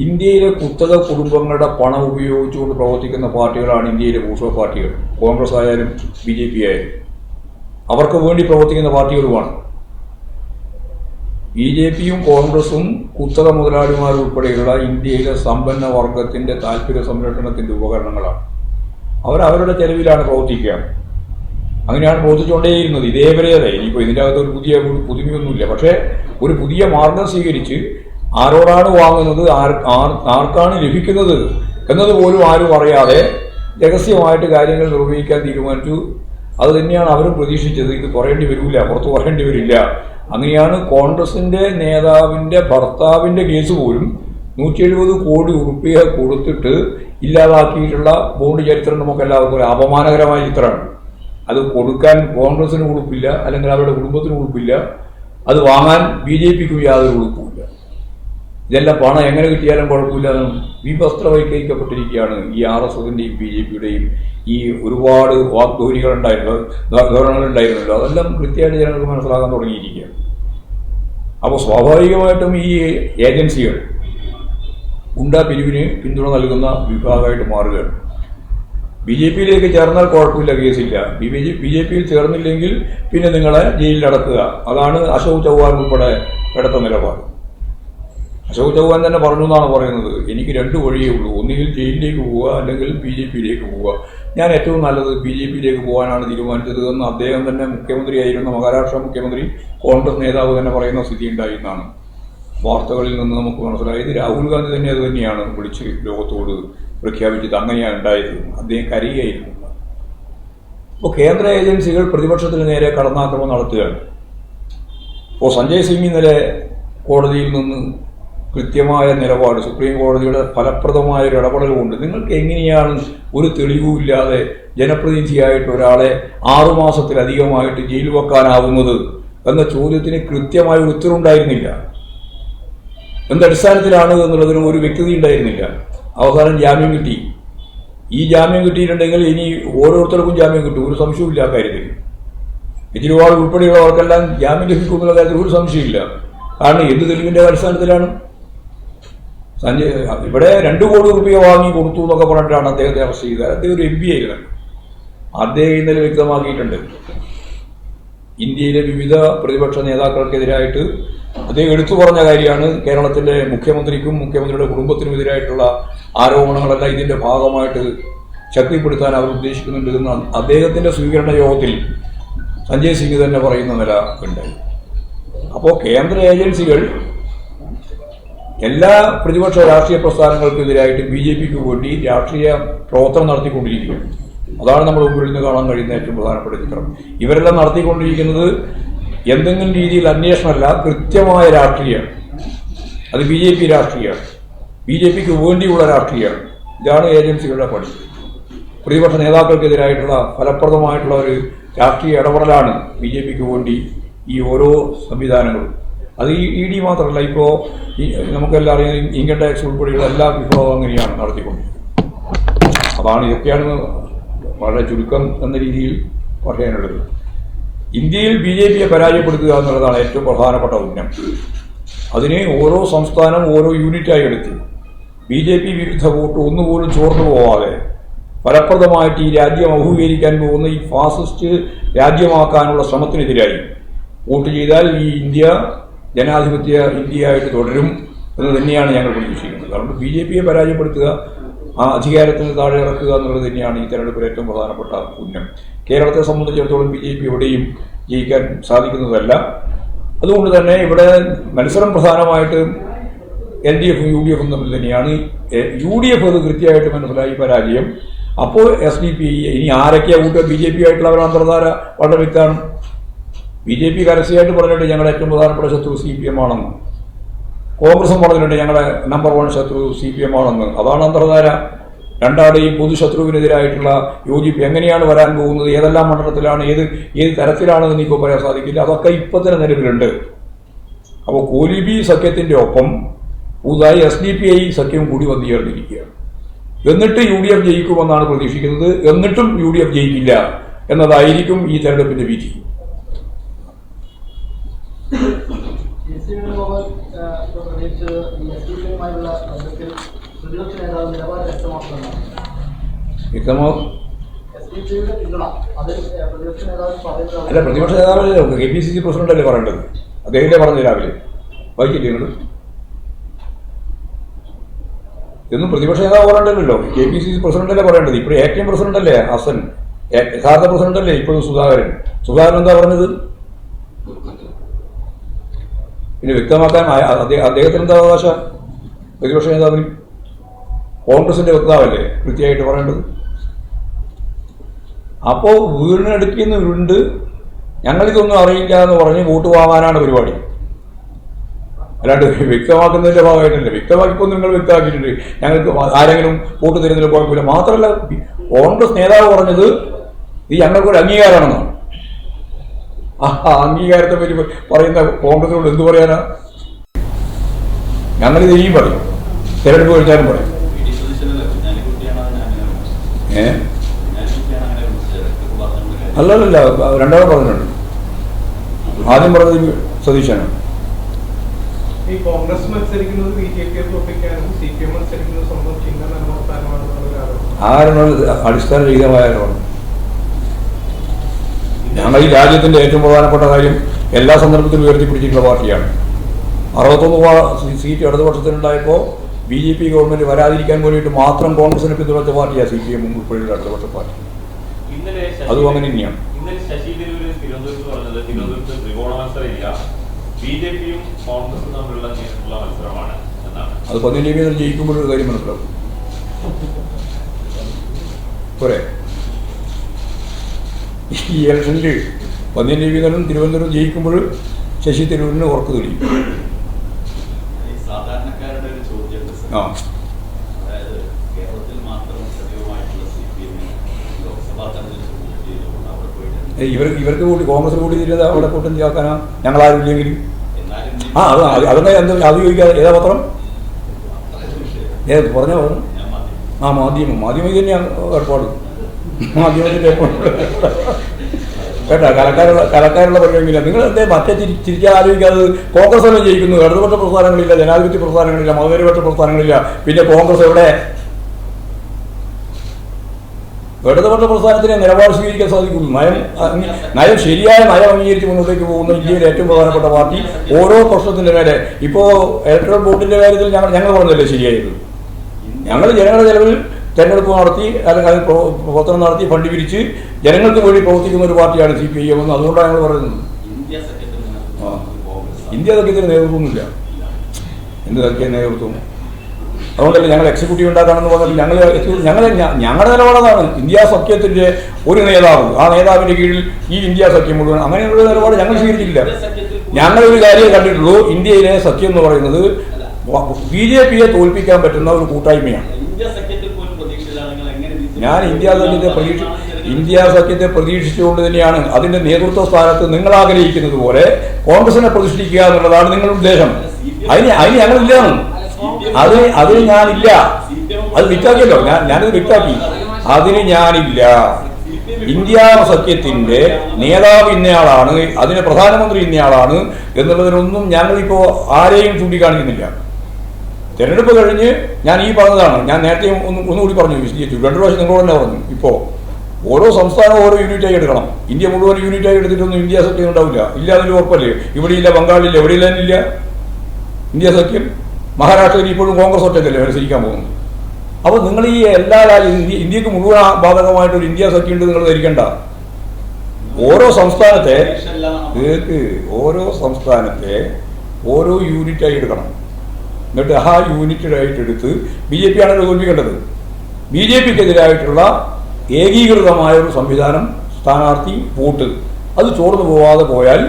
ഇന്ത്യയിലെ കുത്തക കുടുംബങ്ങളുടെ പണം ഉപയോഗിച്ചുകൊണ്ട് പ്രവർത്തിക്കുന്ന പാർട്ടികളാണ് ഇന്ത്യയിലെ ഭൂഷ പാർട്ടികൾ. കോൺഗ്രസ് ആയാലും ബി ജെ പി ആയാലും. അവർക്ക് വേണ്ടി പ്രവർത്തിക്കുന്ന പാർട്ടികളുമാണ്. ബി ജെ പിയും കോൺഗ്രസും കുത്തക മുതലാളിമാരുൾപ്പെടെയുള്ള ഇന്ത്യയിലെ സമ്പന്ന വർഗത്തിന്റെ താല്പര്യ സംരക്ഷണത്തിന്റെ ഉപകരണങ്ങളാണ്. അവർ അവരുടെ ചെലവിലാണ് പ്രവർത്തിക്കുക. അങ്ങനെയാണ് പ്രവർത്തിച്ചുകൊണ്ടേയിരുന്നത്. ഇതേവരെ ഇനിയിപ്പോൾ ഇതിന്റെ അകത്ത് ഒരു പുതിയ പുതുമയൊന്നുമില്ല. പക്ഷേ ഒരു പുതിയ മാർഗം സ്വീകരിച്ച് ആരോടാണ് വാങ്ങുന്നത്? ആർ ആർ- ആർക്കാണ് ലഭിക്കുന്നത്? എന്നതുപോലും ആരും അറിയാതെ രഹസ്യമായിട്ട് കാര്യങ്ങൾ നിർവഹിക്കാൻ തീരുമാനിച്ചു. അത് തന്നെയാണ് അവരും പ്രതീക്ഷിച്ചത്. ഇത് കുറയേണ്ടി വരില്ല പുറത്ത് പറയേണ്ടി വരില്ല. അങ്ങനെയാണ് കോൺഗ്രസിന്റെ നേതാവിന്റെ ഭർത്താവിന്റെ കേസ് പോലും നൂറ്റി എഴുപത് കോടി ഉറുപ്പിക കൊടുത്തിട്ട് ഇല്ലാതാക്കിയിട്ടുള്ള ബോണ്ട് ചരിത്രം നമുക്ക് എല്ലാവർക്കും അപമാനകരമായ ചിത്രമാണ്. അത് കൊടുക്കാൻ കോൺഗ്രസിന് ഉളുപ്പില്ല അല്ലെങ്കിൽ അവരുടെ കുടുംബത്തിന് ഉളുപ്പില്ല അത് വാങ്ങാൻ ബി ജെ പിക്കും യാതൊരു ഉളുപ്പുമില്ല ഇതെല്ലാം പണം എങ്ങനെ കിട്ടിയാലും കുഴപ്പമില്ല വിവസ്ത്രവൽക്കരിക്കപ്പെട്ടിരിക്കുകയാണ് ഈ ആർ എസ് എസിന്റെയും ബി ജെ പിയുടെയും ഈ ഒരുപാട് വാഗ്ദോരികൾ ഗവർണറുകൾ ഉണ്ടായിരുന്നല്ലോ അതെല്ലാം കൃത്യമായിട്ട് ജനങ്ങൾക്ക് മനസ്സിലാക്കാൻ തുടങ്ങിയിരിക്കുകയാണ്. അപ്പോൾ സ്വാഭാവികമായിട്ടും ഈ ഏജൻസികൾ ഗുണ്ടാ പിരിവിന് പിന്തുണ നൽകുന്ന വിഭാഗമായിട്ട് മാറുകയാണ്. ബി ജെ പിയിലേക്ക് ചേർന്നാൽ കുഴപ്പമില്ല കേസില്ല. ബി ജെ ബി ജെ പിയിൽ ചേർന്നില്ലെങ്കിൽ പിന്നെ നിങ്ങളെ ജയിലിൽ അടക്കുക. അതാണ് അശോക് ചൗഹാൻ ഉൾപ്പെടെ എടുത്ത നിലപാട്. അശോക് ചൗഹാൻ തന്നെ പറഞ്ഞു എന്നാണ് പറയുന്നത്. എനിക്ക് രണ്ട് വഴിയേ ഉള്ളൂ. ഒന്നുകിൽ ജയിലിലേക്ക് പോവുക അല്ലെങ്കിൽ ബി ജെ പിയിലേക്ക് പോവുക. ഞാൻ ഏറ്റവും നല്ലത് ബി ജെ പിയിലേക്ക് പോകാനാണ് തീരുമാനിച്ചത് എന്ന് അദ്ദേഹം തന്നെ മുഖ്യമന്ത്രിയായിരുന്ന മഹാരാഷ്ട്ര മുഖ്യമന്ത്രി കോൺഗ്രസ് നേതാവ് തന്നെ പറയുന്ന സ്ഥിതി ഉണ്ടായിരുന്നാണ് വാർത്തകളിൽ നിന്ന് നമുക്ക് മനസ്സിലായത് രാഹുൽ ഗാന്ധി തന്നെ അത് തന്നെയാണ് വിളിച്ച് ലോകത്തോട് പ്രഖ്യാപിച്ചത്. അങ്ങനെയാണ് ഉണ്ടായത്. അദ്ദേഹം കരയുകയായിരുന്നു. ഇപ്പോൾ കേന്ദ്ര ഏജൻസികൾ പ്രതിപക്ഷത്തിന് നേരെ കടന്നാക്രമണം നടത്തുകയാണ്. ഇപ്പോൾ സഞ്ജയ് സിംഗ് ഇന്നലെ കോടതിയിൽ നിന്ന് കൃത്യമായ നിലപാട് സുപ്രീം കോടതിയുടെ ഫലപ്രദമായ ഒരു ഇടപെടൽ കൊണ്ട് നിങ്ങൾക്ക് എങ്ങനെയാണ് ഒരു തെളിവുമില്ലാതെ ജനപ്രതിനിധിയായിട്ട് ഒരാളെ ആറുമാസത്തിലധികമായിട്ട് ജയിൽ വെക്കാനാവുന്നത് എന്ന ചോദ്യത്തിന് കൃത്യമായ ഉത്തരവുണ്ടായിരുന്നില്ല എന്തടിസ്ഥാനത്തിലാണ് എന്നുള്ളതിന് ഒരു വ്യക്തത ഉണ്ടായിരുന്നില്ല. അവസാനം ജാമ്യം കിട്ടി. ഈ ജാമ്യം കിട്ടിയിട്ടുണ്ടെങ്കിൽ ഇനി ഓരോരുത്തർക്കും ജാമ്യം കിട്ടും. ഒരു സംശയവും ആ കാര്യത്തിൽ. കെജ്രിവാൾ ഉൾപ്പെടെയുള്ളവർക്കെല്ലാം ജാമ്യം ലഭിക്കുമെന്നുള്ള കാര്യത്തിൽ ഒരു സംശയമില്ല കാരണം എന്ത് തെളിവിന്റെ അടിസ്ഥാനത്തിലാണ്? സഞ്ജയ് ഇവിടെ രണ്ട് കോടി റുപ്യ വാങ്ങി കൊടുത്തു എന്നൊക്കെ പറഞ്ഞിട്ടാണ് അദ്ദേഹത്തെ അറസ്റ്റ് ചെയ്തത്. അദ്ദേഹം ഒരു എം പി ആയിരുന്നു. അദ്ദേഹം ഇന്നലെ വ്യക്തമാക്കിയിട്ടുണ്ട്. ഇന്ത്യയിലെ വിവിധ പ്രതിപക്ഷ നേതാക്കൾക്കെതിരായിട്ട് അദ്ദേഹം എടുത്തു പറഞ്ഞ കാര്യമാണ് കേരളത്തിലെ മുഖ്യമന്ത്രിക്കും മുഖ്യമന്ത്രിയുടെ കുടുംബത്തിനും എതിരായിട്ടുള്ള ആരോപണങ്ങളെല്ലാം ഇതിന്റെ ഭാഗമായിട്ട് ശക്തിപ്പെടുത്താൻ അവർ ഉദ്ദേശിക്കുന്നുണ്ട് എന്ന് അദ്ദേഹത്തിന്റെ സ്വീകരണ യോഗത്തിൽ സഞ്ജയ് സിംഗ് തന്നെ പറയുന്ന നില ഉണ്ടായി അപ്പോൾ കേന്ദ്ര ഏജൻസികൾ എല്ലാ പ്രതിപക്ഷ രാഷ്ട്രീയ പ്രസ്ഥാനങ്ങൾക്കെതിരായിട്ട് ബി ജെ പിക്ക് വേണ്ടി രാഷ്ട്രീയ പ്രവർത്തനം നടത്തിക്കൊണ്ടിരിക്കുകയാണ് അതാണ് നമ്മൾ മുമ്പിൽ നിന്ന് കാണാൻ കഴിയുന്ന ഏറ്റവും പ്രധാനപ്പെട്ട ചിത്രം. ഇവരെല്ലാം നടത്തിക്കൊണ്ടിരിക്കുന്നത് എന്തെങ്കിലും രീതിയിൽ അന്വേഷണമല്ല കൃത്യമായ രാഷ്ട്രീയമാണ്. അത് ബി ജെ പി രാഷ്ട്രീയമാണ്. ബി ജെ പിക്ക് വേണ്ടിയുള്ള രാഷ്ട്രീയമാണ്. ഇതാണ് ഏജൻസികളുടെ പണി. പ്രതിപക്ഷ നേതാക്കൾക്കെതിരായിട്ടുള്ള ഫലപ്രദമായിട്ടുള്ള ഒരു രാഷ്ട്രീയ ഇടപെടലാണ് ബി ജെ പിക്ക് വേണ്ടി ഈ ഓരോ സംവിധാനങ്ങളും. അത് ഈ ഇ ഡി മാത്രമല്ല ഇപ്പോൾ നമുക്കെല്ലാം അറിയാം ഇൻകം ടാക്സ് ഉൾപ്പെടെയുള്ള എല്ലാ വിഭവവും അങ്ങനെയാണ് നടത്തിക്കൊണ്ടിരിക്കുന്നത്. അതാണ് ഇതൊക്കെയാണ് വളരെ ചുരുക്കം എന്ന രീതിയിൽ പറയാനുള്ളത്. ഇന്ത്യയിൽ ബി ജെ പിയെ പരാജയപ്പെടുത്തുക എന്നുള്ളതാണ് ഏറ്റവും പ്രധാനപ്പെട്ട ഉന്നം അതിനെ ഓരോ സംസ്ഥാനം ഓരോ യൂണിറ്റായി എടുത്ത് ബി ജെ പി വിരുദ്ധ വോട്ട് ഒന്നുപോലും ചോർന്നു പോവാതെ ഫലപ്രദമായിട്ട് ഈ രാജ്യം അഭിമുഖീകരിക്കാൻ പോകുന്ന ഈ ഫാസിസ്റ്റ് രാജ്യമാക്കാനുള്ള ശ്രമത്തിനെതിരായി വോട്ട് ചെയ്താൽ ഈ ഇന്ത്യ ജനാധിപത്യ ഇന്ത്യയായിട്ട് തുടരും എന്ന് തന്നെയാണ് ഞങ്ങൾ പ്രതീക്ഷിക്കുന്നത്. അതുകൊണ്ട് ബി ജെ പിയെ പരാജയപ്പെടുത്തുക ആ അധികാരത്തിന് താഴെ ഇറക്കുക എന്നുള്ളത് തന്നെയാണ് ഈ തെരഞ്ഞെടുപ്പിൽ ഏറ്റവും പ്രധാനപ്പെട്ട പുണ്യം. കേരളത്തെ സംബന്ധിച്ചിടത്തോളം ബി ജെ പി എവിടെയും ജയിക്കാൻ സാധിക്കുന്നതല്ല. അതുകൊണ്ട് തന്നെ ഇവിടെ മത്സരം പ്രധാനമായിട്ട് എൽ ഡി എഫും യു ഡി എഫും തമ്മിൽ തന്നെയാണ്. യു ഡി എഫ് അത് കൃത്യമായിട്ട് മനസ്സിലായി പരാജയം. അപ്പോൾ എസ് ഡി പി ഇനി ആരൊക്കെയാ കൂട്ടുക? ബി ജെ പി ആയിട്ടുള്ള അന്തർധാര വളരെ ബി ജെ പി പരസ്യമായിട്ട് പറഞ്ഞിട്ട് ഞങ്ങളുടെ ഏറ്റവും പ്രധാനപ്പെട്ട ശത്രു സി പി എം ആണെന്ന് കോൺഗ്രസും പറഞ്ഞിട്ടുണ്ട് ഞങ്ങളുടെ നമ്പർ വൺ ശത്രു സി പി എം ആണെന്ന് അതാണ് അന്തർധാര. രണ്ടാളുടെയും പൊതുശത്രുവിനെതിരായിട്ടുള്ള യോജിപ്പ് എങ്ങനെയാണ് വരാൻ പോകുന്നത് ഏതെല്ലാം മണ്ഡലത്തിലാണ് ഏത് ഏത് തരത്തിലാണെന്ന് ഇപ്പോൾ പറയാൻ സാധിക്കില്ല. അതൊക്കെ ഇപ്പൊ തന്നെ നിലവിലുണ്ട്. അപ്പോൾ കോലിബി സഖ്യത്തിന്റെ ഒപ്പം പുതുതായി എസ് ഡി പി ഐ സഖ്യം കൂടി വന്നു ചേർന്നിരിക്കുകയാണ് എന്നിട്ട് യു ഡി എഫ് ജയിക്കുമെന്നാണ് പ്രതീക്ഷിക്കുന്നത്. എന്നിട്ടും യു ഡി എഫ് ജയിക്കില്ല എന്നതായിരിക്കും ഈ തെരഞ്ഞെടുപ്പിന്റെ വിധി. അല്ല പ്രതിപക്ഷ നേതാവ് K P C C president അല്ലേ പറയേണ്ടത്? അദ്ദേഹത്തെ പറഞ്ഞു രാവിലെ. വായിക്കില്ലേ നിങ്ങൾ ഇതൊന്നും പ്രതിപക്ഷ നേതാവ് പറയണ്ടല്ലോ K P C C president അല്ലേ പറയേണ്ടത്? ഇപ്പോൾ എ കെ പ്രസിഡന്റ് അല്ലേ ഹസൻ. യഥാർത്ഥ പ്രസിഡന്റ് അല്ലേ ഇപ്പോഴും സുധാകരൻ? സുധാകരൻ എന്താ പറഞ്ഞത്? പിന്നെ വ്യക്തമാക്കാൻ അദ്ദേഹത്തിന് എന്താ അവകാശം? പ്രതിപക്ഷ നേതാവിന് കോൺഗ്രസിന്റെ വക്താവല്ലേ? കൃത്യമായിട്ട് പറയേണ്ടത്. അപ്പോൾ വീടിനടുക്കുന്നുണ്ട് ഞങ്ങളിതൊന്നും അറിയില്ല എന്ന് പറഞ്ഞ് വോട്ട് വാങ്ങാനാണ് പരിപാടി. അല്ലാണ്ട് വ്യക്തമാക്കുന്നതിന്റെ ഭാഗമായിട്ടല്ല. വ്യക്തമാക്കിപ്പോൾ നിങ്ങൾ വ്യക്തമാക്കിയിട്ടുണ്ട്. ഞങ്ങൾക്ക് ആരെങ്കിലും വോട്ട് തരുന്നതിൽ കുഴപ്പമില്ല. മാത്രമല്ല കോൺഗ്രസ് നേതാവ് പറഞ്ഞത് ഇത് ഞങ്ങൾക്കൊരു അംഗീകാരമാണെന്നാണ്. ആ അംഗീകാരത്തെ പറ്റി പറയുന്ന കോൺഗ്രസിനോട് എന്ത് പറയാനാ? ഞങ്ങളിത് ഇനിയും പറയും. തിരഞ്ഞെടുപ്പ് കഴിഞ്ഞാലും പറയും. ഏ. അല്ലല്ല രണ്ടാമത് പറഞ്ഞിട്ടുണ്ട്. ആദ്യം പറഞ്ഞത് സതീശനാണ്. ഈ കോൺഗ്രസ് മത്സരിക്കുന്നത് ബി ജെ പിയെ തോൽപ്പിക്കാനും സി പി എം മത്സരിക്കുന്നത് സ്വന്തം ചിഹ്നം നിലനിർത്താനുമാണെന്നുള്ള ആരോപണം. ഞങ്ങൾ ഈ രാജ്യത്തിന്റെ ഏറ്റവും പ്രധാനപ്പെട്ട കാര്യം എല്ലാ സന്ദർഭത്തിലും ഉയർത്തിപ്പിടിച്ചിട്ടുള്ള പാർട്ടിയാണ്. അറുപത്തൊന്ന് സീറ്റ് ഇടതു സീറ്റ് ഇടതുപക്ഷത്തിനുണ്ടായപ്പോൾ ബി ജെ പി ഗവൺമെന്റ് വരാതിരിക്കാൻ വേണ്ടിയിട്ട് മാത്രം കോൺഗ്രസിനെ പിന്തുണച്ച പാർട്ടിയാണ് സി പി എം ഉൾപ്പെടെയുള്ള ഇടതുപക്ഷ പാർട്ടി. അതും അങ്ങനെ തന്നെയാണ്. അത് പതിനഞ്ച് ജയിക്കുമ്പോഴൊരു കാര്യം മനസ്സിലാവും. പോരെ? ഈ ഇലക്ഷനിൽ പന്നിയൻ രവീന്ദ്രനും തിരുവനന്തപുരം ജയിക്കുമ്പോൾ ശശി തിരൂരിന് ഉറക്കു തെളിയും ആ. ഇവർ ഇവർക്ക് കൂടി കോൺഗ്രസ് കൂടി ചെയ്ത് അവിടെ കൂട്ടം ചെയ്യാക്കാനാ ഞങ്ങളാരും ഇല്ലെങ്കിലും. ആ അത് അത് അതൊക്കെ എന്താ അത് ചോദിക്കാതെ ഏതാ പത്രം? ഏത് പറഞ്ഞ പറഞ്ഞു. ആ മാധ്യമം. മാധ്യമം തന്നെയാണ് ഏർപ്പാട്. കേട്ടോ കലക്കാരുള്ള കലക്കാരുള്ള പരിപാടിയില്ല നിങ്ങൾ എന്തേ മറ്റേ ചിരി ചിരിക്കാൻ ആലോചിക്കാതെ കോൺഗ്രസ് തന്നെ ജയിക്കുന്നു. ഇടതുപക്ഷ പ്രസ്ഥാനങ്ങളില്ല ജനാധിപത്യ പ്രസ്ഥാനങ്ങളില്ല മതനിരപക്ഷ പ്രസ്ഥാനങ്ങളില്ല. പിന്നെ കോൺഗ്രസ് എവിടെ? ഇടതുപക്ഷ പ്രസ്ഥാനത്തിന് നിലപാട് സ്വീകരിക്കാൻ സാധിക്കുന്നു. നയം നയം ശരിയായ നയം അംഗീകരിച്ച് മുന്നോട്ടേക്ക് പോകുന്ന ഇന്ത്യയിലെ ഏറ്റവും പ്രധാനപ്പെട്ട പാർട്ടി ഓരോ പ്രശ്നത്തിന്റെ മേലെ. ഇപ്പോ ഇലക്ട്രൽ ബോർഡിന്റെ കാര്യത്തിൽ ഞങ്ങൾ ഞങ്ങൾ പറഞ്ഞല്ലേ ശരിയായത്? ഞങ്ങൾ ജനങ്ങളുടെ ചെലവിൽ തെരഞ്ഞെടുപ്പ് നടത്തി അല്ലെങ്കിൽ പ്രവ- പ്രവർത്തനം നടത്തി ഫണ്ട് പിരിച്ച് ജനങ്ങൾക്ക് വേണ്ടി പ്രവർത്തിക്കുന്ന ഒരു പാർട്ടിയാണ് സി പി ഐ എം എന്ന് അതുകൊണ്ടാണ് ഞങ്ങൾ പറയുന്നത്. ഇന്ത്യ സഖ്യത്തിന്. ഇന്ത്യ നേതൃത്വമൊന്നുമില്ല. എന്ത് സഖ്യ നേതൃത്വം. അതുകൊണ്ടല്ലേ ഞങ്ങൾ എക്സിക്യൂട്ടീവ് ഉണ്ടാക്കാണെന്ന് പറഞ്ഞാൽ ഞങ്ങൾ ഞങ്ങൾ ഞങ്ങളുടെ നിലപാടാണ് ഇന്ത്യ സഖ്യത്തിന്റെ ഒരു നേതാവ്. ആ നേതാവിന്റെ കീഴിൽ ഈ ഇന്ത്യ സഖ്യം മുഴുവൻ അങ്ങനെയുള്ള നിലപാട് ഞങ്ങൾ സ്വീകരിച്ചില്ല ഞങ്ങളൊരു കാര്യം കണ്ടിട്ടുള്ളൂ. ഇന്ത്യയിലെ സഖ്യം എന്ന് പറയുന്നത് ബി ജെ പിയെ തോൽപ്പിക്കാൻ പറ്റുന്ന ഒരു കൂട്ടായ്മയാണ് ഇന്ത്യ സഖ്യത്തിൽ പോലും പ്രതീക്ഷയിലാണ് നിങ്ങൾ എങ്ങനെ BJP ഞാൻ ഇന്ത്യ സഖ്യത്തെ പ്രതീക്ഷ ഇന്ത്യ സഖ്യത്തെ പ്രതീക്ഷിച്ചുകൊണ്ട് തന്നെയാണ് അതിന്റെ നേതൃത്വ സ്ഥാനത്ത് നിങ്ങൾ ആഗ്രഹിക്കുന്നത് പോലെ കോൺഗ്രസിനെ പ്രതിഷ്ഠിക്കുക എന്നുള്ളതാണ് നിങ്ങളുടെ ഉദ്ദേശം. അതിന് അതിന് ഞങ്ങളില്ല അത് അതിന് ഞാനില്ല. അത് വിറ്റാക്കിയല്ലോ ഞാൻ ഞാനത് വിറ്റാക്കി അതിന് ഞാനില്ല. ഇന്ത്യ സഖ്യത്തിന്റെ നേതാവ് ഇന്നയാളാണ്. അതിന് പ്രധാനമന്ത്രി ഇന്നയാളാണ് എന്നുള്ളതിനൊന്നും ഞങ്ങളിപ്പോ ആരെയും ചൂണ്ടിക്കാണിക്കുന്നില്ല. തെരഞ്ഞെടുപ്പ് കഴിഞ്ഞ് ഞാൻ ഈ പറഞ്ഞതാണ്. ഞാൻ നേരത്തെ ഒന്ന് ഒന്നുകൂടി പറഞ്ഞു. വിശദീകരിച്ചു രണ്ടു പ്രാവശ്യം നിങ്ങളോട് തന്നെ പറഞ്ഞു. ഇപ്പോൾ ഓരോ സംസ്ഥാനവും ഓരോ യൂണിറ്റായി എടുക്കണം. ഇന്ത്യ മുഴുവൻ യൂണിറ്റായി എടുത്തിട്ടൊന്നും ഇന്ത്യ സഖ്യം ഉണ്ടാവില്ല. ഇല്ല അതിൽ ഉറപ്പല്ലേ? ഇവിടെയില്ല ബംഗാളില്ല എവിടെയില്ല ഇല്ല ഇന്ത്യ സഖ്യം. മഹാരാഷ്ട്രയിൽ ഇപ്പോഴും കോൺഗ്രസ് ഒറ്റയ്ക്കല്ലേ മത്സരിക്കാൻ പോകുന്നത്? അപ്പോൾ നിങ്ങൾ ഈ എല്ലാ രാജ്യത്തും ഇന്ത്യയ്ക്ക് മുഴുവൻ ബാധകമായിട്ട് ഒരു ഇന്ത്യ സഖ്യം ഉണ്ട് നിങ്ങൾ ധരിക്കണ്ട. ഓരോ സംസ്ഥാനത്തെ ഓരോ സംസ്ഥാനത്തെ ഓരോ യൂണിറ്റായി എടുക്കണം. എന്നിട്ട് ആ യൂണിറ്റായിട്ട് എടുത്ത് ബി ജെ പി ആണല്ലോ തോൽപ്പിക്കേണ്ടത്. ബി ജെ പിക്കെതിരായിട്ടുള്ള ഏകീകൃതമായ ഒരു സംവിധാനം സ്ഥാനാർത്ഥി വോട്ട്. അത് ചോർന്നു പോവാതെ പോയാൽ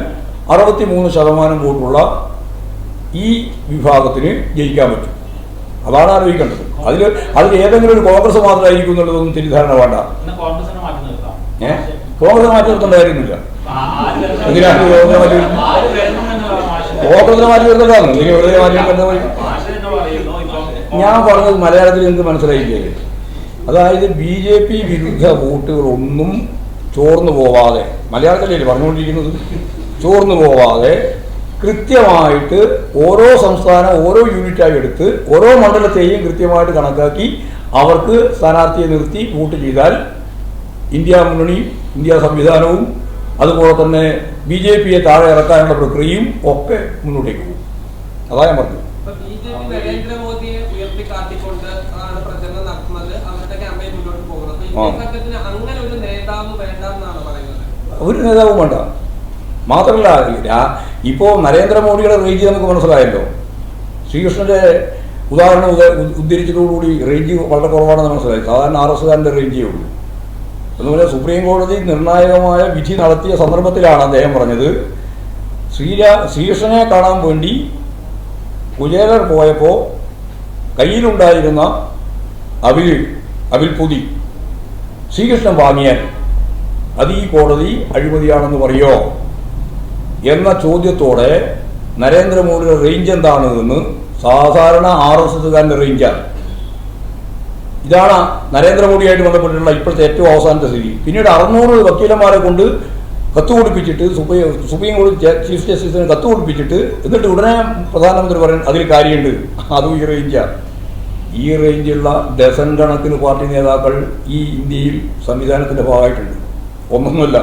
അറുപത്തി മൂന്ന് ശതമാനം വോട്ടുള്ള ഈ വിഭാഗത്തിന് ജയിക്കാൻ പറ്റും. അതാണ് ആലോചിക്കേണ്ടത്. അതിൽ അതിൽ ഏതെങ്കിലും ഒരു കോൺഗ്രസ് മാത്രമായിരിക്കും എന്നുള്ളതൊന്നും തിരിധാരണ വേണ്ട. ഏഹ് കോൺഗ്രസ് മാറ്റി നിർത്തേണ്ട കാര്യമൊന്നുമില്ല? എന്തിനാണ് കോൺഗ്രസ് മാറ്റി കോൺഗ്രസിനെ മാറ്റി നിർത്തേണ്ടതാണ് നിങ്ങൾ വെറുതെ മാറ്റി ഇപ്പം ഞാൻ പറഞ്ഞത് മലയാളത്തിൽ നിങ്ങൾക്ക് മനസ്സിലായില്ലേ? അതായത് ബി ജെ പി വിരുദ്ധ വോട്ടുകളൊന്നും ചോർന്നു പോവാതെ മലയാളത്തിലല്ലേ പറഞ്ഞുകൊണ്ടിരിക്കുന്നത്? ചോർന്നു പോവാതെ കൃത്യമായിട്ട് ഓരോ സംസ്ഥാനം ഓരോ യൂണിറ്റായി എടുത്ത് ഓരോ മണ്ഡലത്തെയും കൃത്യമായിട്ട് കണക്കാക്കി അവർക്ക് സ്ഥാനാർത്ഥിയെ നിർത്തി വോട്ട് ചെയ്താൽ ഇന്ത്യ മുന്നണി ഇന്ത്യ സംവിധാനവും അതുപോലെ തന്നെ ബി ജെ പിയെ താഴെ ഇറക്കാനുള്ള പ്രക്രിയയും ഒക്കെ മുന്നോട്ടേക്ക് പോകും. അതാ ഞാൻ പറഞ്ഞു ഒരു നേതാവ് വേണ്ട. മാത്രമല്ല ഇപ്പോ നരേന്ദ്രമോദിയുടെ റേഞ്ച് നമുക്ക് മനസ്സിലായല്ലോ. ശ്രീകൃഷ്ണന്റെ ഉദാഹരണം ഉദ- ഉദ്ധരിച്ചതോടുകൂടി റേഞ്ച് വളരെ കുറവാണെന്ന് മനസ്സിലായി. സാധാരണ ആർ എസ്കാരന്റെ റേഞ്ചേ ഉള്ളൂ. അതുപോലെ സുപ്രീം കോടതി നിർണായകമായ വിധി നടത്തിയ സന്ദർഭത്തിലാണ് അദ്ദേഹം പറഞ്ഞത് ശ്രീരാ ശ്രീകൃഷ്ണനെ കാണാൻ വേണ്ടി കുചേലർ പോയപ്പോൾ കയ്യിലുണ്ടായിരുന്ന അവിൽ അവിൽപുതി ശ്രീകൃഷ്ണൻ വാങ്ങിയാൽ അത് ഈ കോടതി അഴിമതിയാണെന്ന് പറയോ? എന്ന ചോദ്യത്തോടെ നരേന്ദ്രമോദിയുടെ റേഞ്ച് എന്താണ് എന്ന് സാധാരണ ആർ എസ് എസ്സുകാരന്റെ റേഞ്ചാണ് ഇതാണ് നരേന്ദ്രമോദിയായിട്ട് ബന്ധപ്പെട്ടിട്ടുള്ള ഇപ്പോഴത്തെ ഏറ്റവും അവസാനത്തെ സ്ഥിതി. പിന്നീട് അറുന്നൂറ് വക്കീലന്മാരെ കൊണ്ട് കത്ത് കൊടുപ്പിച്ചിട്ട് സുപ്രീം സുപ്രീം കോടതി ചീഫ് ജസ്റ്റിസിന് കത്ത് കൊടുപ്പിച്ചിട്ട് എന്നിട്ട് ഉടനെ പ്രധാനമന്ത്രി പറയും അതിൽ കാര്യമുണ്ട്. അതും ഈ റേഞ്ചാണ് ഈ റേഞ്ചിലുള്ള ഡസൻ കണക്കിന് പാർട്ടി നേതാക്കൾ ഈ ഇന്ത്യയിൽ സംവിധാനത്തിന്റെ ഭാഗമായിട്ടുണ്ട്. ഒന്നൊന്നുമല്ല.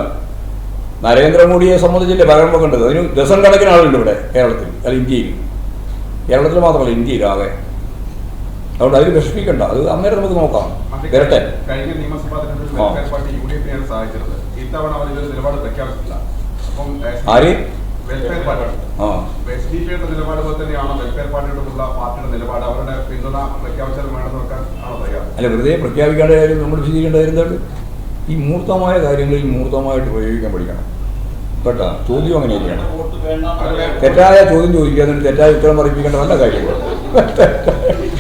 നരേന്ദ്രമോദിയെ സംബന്ധിച്ചല്ലേ പകരം വെക്കേണ്ടത്? അതിന് ഡസൻ കണക്കിന് ആളുണ്ട് ഇവിടെ കേരളത്തിൽ. അല്ല ഇന്ത്യയിൽ. കേരളത്തിൽ മാത്രമല്ല ഇന്ത്യയിലാകെ അതുകൊണ്ട് അതിൽ വിഷമിക്കണ്ട. അത് അന്നേരം നമുക്ക് നോക്കാം. വരട്ടെ. കഴിഞ്ഞ നിയമസഭാ തെരഞ്ഞെടുപ്പിൽ ഇത്തവണ അവർ ഇതൊരു നിലപാട് പ്രഖ്യാപിച്ചില്ല അപ്പം ആര്? വെൽഫെയർ പാർട്ടി ആ. എസ് ഡി പിയുടെ നിലപാട് പോലെ തന്നെയാണോ വെൽഫെയർ പാർട്ടിയോടുള്ള പാർട്ടിയുടെ നിലപാട്? അവരുടെ പിന്തുണ പ്രഖ്യാപിച്ചാൽ വേണമെന്ന് വെക്കാൻ ആണോ തയ്യാർ അല്ല വെറുതെ പ്രഖ്യാപിക്കേണ്ട കാര്യം നമ്മൾ ചിന്തിക്കേണ്ട കാര്യം എന്താണ്? ഈ മൂർത്തമായ കാര്യങ്ങളിൽ മൂർത്തമായിട്ട് പ്രയോഗിക്കാൻ പഠിക്കണം. കേട്ടോ? ചോദ്യം അങ്ങനെ ചെയ്യണം തെറ്റായ ചോദ്യം ചോദിക്കുക എന്നിട്ട് തെറ്റായ ഉത്തരം പറയിപ്പിക്കേണ്ട നല്ല കാര്യങ്ങൾ (laughs)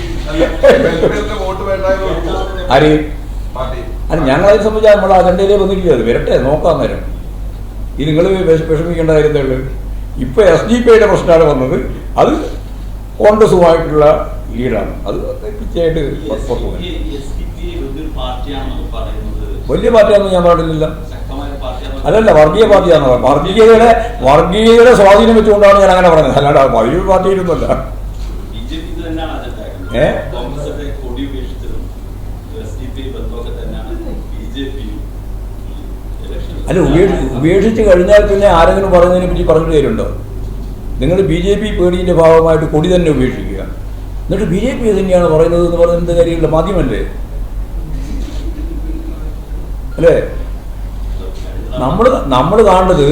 ആര്? പാർട്ടി. അല്ല ഞങ്ങളെ സംബന്ധിച്ച് നമ്മൾ അജണ്ടയിലേ വന്നിട്ടില്ല. അത് വരട്ടെ നോക്കാൻ നേരം ഇത് നിങ്ങൾ വിഷമിക്കേണ്ട കാര്യം എന്താ ഇപ്പൊ എസ് ഡി പിയുടെ പ്രശ്നമാണ് വന്നത്. അത് കോൺഗ്രസുമായിട്ടുള്ള ലീഡാണ്. അത് പറയുന്നത് വലിയ പാർട്ടിയാണെന്ന് ഞാൻ പറഞ്ഞില്ല അല്ലല്ല വർഗീയ പാർട്ടിയാണെന്ന് പറഞ്ഞത്. വർഗീയതയുടെ വർഗീയതയുടെ സ്വാധീനം വെച്ചുകൊണ്ടാണ് ഞാൻ അങ്ങനെ പറഞ്ഞത്. അല്ലാണ്ട് വലിയ പാർട്ടിയിലൊന്നുമല്ല അല്ല ഉപേക്ഷി ഉപേക്ഷിച്ച് കഴിഞ്ഞാൽ പിന്നെ ആരെങ്കിലും പറയുന്നതിനെ പറ്റി പറഞ്ഞിട്ട് കാര്യമുണ്ടോ? നിങ്ങൾ ബി ജെ പി പേടിയുടെ ഭാഗമായിട്ട് കൊടി തന്നെ ഉപേക്ഷിക്കുക. എന്നിട്ട് ബി ജെ പി തന്നെയാണ് പറയുന്നത് എന്ന് പറയുന്നത് കാര്യമില്ല മാധ്യമല്ലേ അല്ലേ? നമ്മൾ നമ്മൾ കാണുന്നത്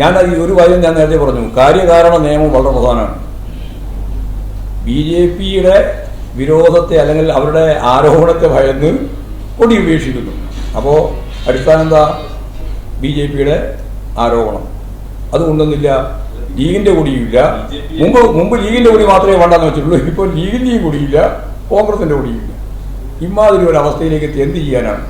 ഞാൻ ഈ ഒരു കാര്യം ഞാൻ നേരത്തെ പറഞ്ഞു. കാര്യകാരണ നിയമം വളരെ പ്രധാനമാണ്. ബി ജെ പിയുടെ വിരോധത്തെ അല്ലെങ്കിൽ അവരുടെ ആരോപണത്തെ ഭയന്ന് കൊടി ഉപേക്ഷിക്കുന്നു അപ്പോൾ അടിസ്ഥാനം എന്താ ബി ജെ പിയുടെ ആരോപണം. അതുകൊണ്ടൊന്നുമില്ല. ലീഗിന്റെ കൂടിയില്ല മുമ്പ് മുമ്പ് ലീഗിന്റെ കൂടി മാത്രമേ വേണ്ടെന്ന് വെച്ചിട്ടുള്ളൂ. ഇപ്പോൾ ലീഗിന്റെയും കൂടിയില്ല. കോൺഗ്രസിന്റെ കൂടിയില്ല. ഇമാതിരി ഒരു അവസ്ഥയിലേക്ക് എത്തി എന്ത് ചെയ്യാനാണ്?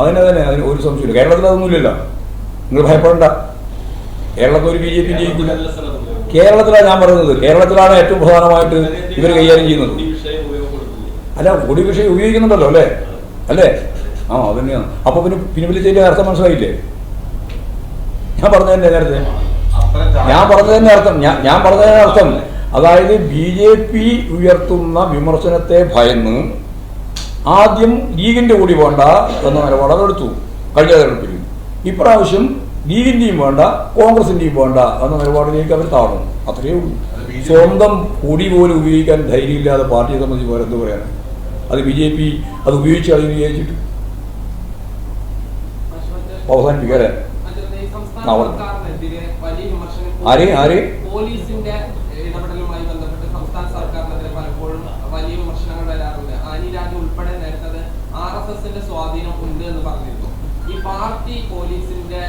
അതിനെ തന്നെ അതിന് ഒരു സംശയമില്ല കേരളത്തിൽ അതൊന്നുമില്ലല്ലോ. നിങ്ങൾ ഭയപ്പെടണ്ട. കേരളത്തിൽ ഒരു ബി ജെ പി ജയിക്കില്ല കേരളത്തിലാണ് ഞാൻ പറയുന്നത് കേരളത്തിലാണ് ഏറ്റവും പ്രധാനമായിട്ട് ഇവർ കൈകാര്യം ചെയ്യുന്നത്. അല്ല കൊടി വിഷയം ഉപയോഗിക്കുന്നുണ്ടല്ലോ അല്ലേ? അല്ലേ? ആ അതന്നെയാണ്. അപ്പൊ പിന്നെ പിൻവലിച്ചതിന്റെ അർത്ഥം മനസ്സിലായില്ലേ? ഞാൻ പറഞ്ഞതന്നെ നേരത്തെ? ഞാൻ പറഞ്ഞതിന്റെ അർത്ഥം. ഞാൻ ഞാൻ പറഞ്ഞതിന്റെ അർത്ഥം. അതായത് ബി ജെ പി ഉയർത്തുന്ന വിമർശനത്തെ ഭയന്ന് ആദ്യം ലീഗിന്റെ കൂടി വേണ്ട എന്ന നിലപാട് അതെടുത്തു കഴിഞ്ഞ തെരഞ്ഞെടുപ്പിൽ. ഇപ്രാവശ്യം ലീഗിന്റെയും വേണ്ട കോൺഗ്രസിന്റെയും വേണ്ട എന്ന നിലപാടിലേക്ക് അവർ താഴ്ന്നു. അത്രയേ ഉള്ളൂ. സ്വന്തം കൊടി പോലും ഉപയോഗിക്കാൻ ധൈര്യമില്ലാതെ പാർട്ടിയെ സംബന്ധിച്ച് വേറെ എന്ത് പറയാനാണ് അത് ബി ജെ പി അത് ഉപയോഗിച്ച് അതിന് വിചാരിച്ചിട്ട് വിമർശനം ആര്? ആര്? സ്വാധീനം ഉണ്ട് എന്ന് പറഞ്ഞിരുന്നു. ഈ പാർട്ടി പോലീസിന്റെ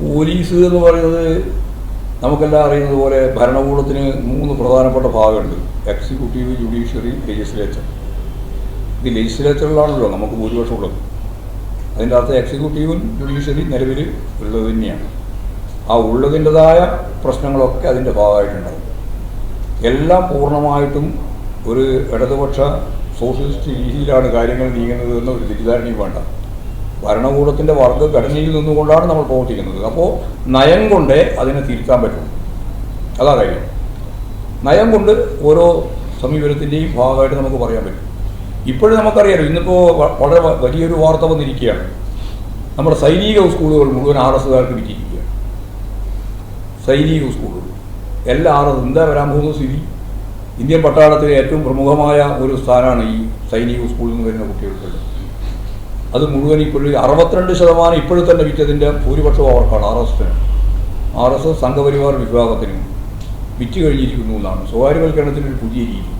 പോലീസ് എന്ന് പറയുന്നത് നമുക്കെല്ലാം അറിയുന്നത് പോലെ ഭരണകൂടത്തിന് മൂന്ന് പ്രധാനപ്പെട്ട ഭാഗമുണ്ട്. എക്സിക്യൂട്ടീവ് ജുഡീഷ്യറി ലെജിസ്ലേച്ചർ ഇത് ലെജിസ്ലേച്ചറിലാണല്ലോ നമുക്ക് ഭൂരിപക്ഷം ഉള്ളത് അതിന്റെ അർത്ഥം എക്സിക്യൂട്ടീവും ജുഡീഷ്യറി നിലവിൽ ഉള്ളത് തന്നെയാണ്. ആ ഉള്ളതിന്റെതായ പ്രശ്നങ്ങളൊക്കെ അതിന്റെ ഭാഗമായിട്ടുണ്ടാകും. എല്ലാം പൂർണമായിട്ടും ഒരു ഇടതുപക്ഷ സോഷ്യലിസ്റ്റ് രീതിയിലാണ് കാര്യങ്ങൾ നീങ്ങുന്നത് എന്ന ഒരു തെറ്റിദ്ധാരണയും വേണ്ട. ഭരണകൂടത്തിന്റെ വർഗഘടനയിൽ നിന്നുകൊണ്ടാണ് നമ്മൾ പ്രവർത്തിക്കുന്നത്. അപ്പോൾ നയം കൊണ്ടേ അതിനെ തിരുത്താൻ പറ്റും. അതാ കാര്യം നയം കൊണ്ട് ഓരോ സമീപനത്തിന്റെയും ഭാഗമായിട്ട് നമുക്ക് പറയാൻ പറ്റും. ഇപ്പോഴും നമുക്കറിയാലോ ഇന്നിപ്പോൾ വളരെ വലിയൊരു വാർത്ത വന്നിരിക്കുകയാണ്. നമ്മുടെ സൈനിക സ്കൂളുകൾ മുഴുവൻ ആർ എസ്സുകാർക്ക് വിറ്റിരിക്കുകയാണ്. സൈനിക സ്കൂളുകൾ. എല്ലാ ആർ എസ് എന്താ വരാൻ പോകുന്ന സ്ഥിതി? ഇന്ത്യൻ പട്ടാളത്തിലെ ഏറ്റവും പ്രമുഖമായ ഒരു സ്ഥാനമാണ് ഈ സൈനിക സ്കൂളിൽ നിന്ന് വരുന്ന കുട്ടികൾക്കുള്ളത്. അത് മുഴുവൻ ഇപ്പോഴും അറുപത്തിരണ്ട് ശതമാനം ഇപ്പോഴും തന്നെ വിറ്റതിന്റെ ഭൂരിപക്ഷം അവർക്കാണ് R S R S S Sangh Parivar വിഭാഗത്തിനും വിറ്റ് കഴിഞ്ഞിരിക്കുന്നു എന്നാണ്. സ്വകാര്യവൽക്കരണത്തിന് ഒരു പുതിയ രീതി.